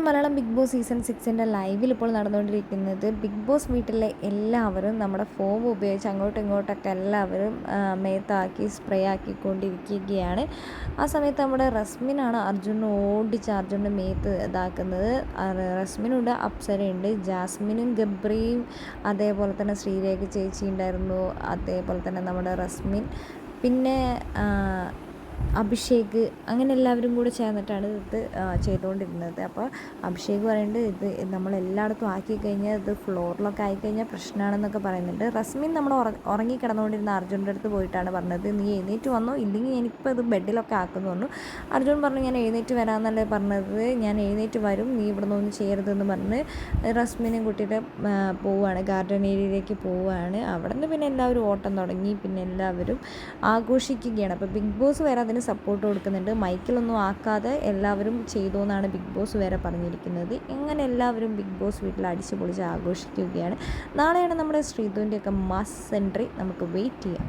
നമ്മുടെ Malayalam big boss season സിക്സിന്റെ ലൈവിൽ ഇപ്പോൾ നടന്നുകൊണ്ടിരിക്കുന്നത് ബിഗ് ബോസ് വീട്ടിലെ എല്ലാവരും നമ്മുടെ ഫോം ഉപയോഗിച്ച് അങ്ങോട്ടും ഇങ്ങോട്ടൊക്കെ എല്ലാവരും മേത്താക്കി സ്പ്രേ ആക്കിക്കൊണ്ടിരിക്കുകയാണ്. ആ സമയത്ത് നമ്മുടെ റസ്മിനാണ് അർജുനെ ഓടിച്ച് അർജുന്റെ മേത്ത് ഇതാക്കുന്നത്. റസ്മിനുണ്ട് അപ്സരയുണ്ട് ജാസ്മിനും ഗബ്രിയും അതേപോലെ തന്നെ ശ്രീരേഖ ചേച്ചി ഉണ്ടായിരുന്നു അതേപോലെ തന്നെ നമ്മുടെ റസ്മിൻ. പിന്നെ അഭിഷേക് അങ്ങനെ എല്ലാവരും കൂടെ ചേർന്നിട്ടാണ് ഇത് ചെയ്തുകൊണ്ടിരുന്നത്. അപ്പോൾ അഭിഷേക് പറയുന്നുണ്ട് ഇത് നമ്മൾ എല്ലായിടത്തും ആക്കി കഴിഞ്ഞാൽ ഇത് ഫ്ലോറിലൊക്കെ ആയിക്കഴിഞ്ഞാൽ പ്രശ്നമാണെന്നൊക്കെ പറയുന്നുണ്ട്. റസ്മിൻ നമ്മൾ ഉറ ഉറങ്ങി കിടന്നുകൊണ്ടിരുന്ന അർജുന്റെ അടുത്ത് പോയിട്ടാണ് പറഞ്ഞത്. നീ എഴുന്നേറ്റ് വന്നോ? ഇല്ലെങ്കിൽ ഞാനിപ്പോൾ ഇത് ബെഡിലൊക്കെ ആക്കുന്നു പറഞ്ഞു. അർജുൻ പറഞ്ഞു ഞാൻ എഴുന്നേറ്റ് വരാമെന്നല്ലേ പറഞ്ഞത്. ഞാൻ എഴുന്നേറ്റ് വരും. നീ ഇവിടെ ഒന്നും ചെയ്യരുതെന്ന് പറഞ്ഞ് റസ്മിനെയും കൂട്ടിയിട്ട് ആ, പോവുകയാണ്. ഗാർഡൻ ഏരിയയിലേക്ക് പോവുകയാണ്. അവിടെ നിന്ന് പിന്നെ എല്ലാവരും ഓട്ടം തുടങ്ങി. പിന്നെ എല്ലാവരും ആഘോഷിക്കുകയാണ്. അപ്പോൾ ബിഗ് ബോസ് വരെ അതിന് സപ്പോർട്ട് കൊടുക്കുന്നുണ്ട്. മൈക്കിലൊന്നും ആക്കാതെ എല്ലാവരും ചെയ്തു എന്നാണ് ബിഗ് ബോസ് വരെ പറഞ്ഞിരിക്കുന്നത്. ഇങ്ങനെ എല്ലാവരും ബിഗ് ബോസ് വീട്ടിൽ അടിച്ചു പൊളിച്ച് ആഘോഷിക്കുകയാണ്. നാളെയാണ് നമ്മുടെ ശ്രീധുവിന്റെയൊക്കെ മാസ് എൻട്രി നമുക്ക് വെയിറ്റ് ചെയ്യാം.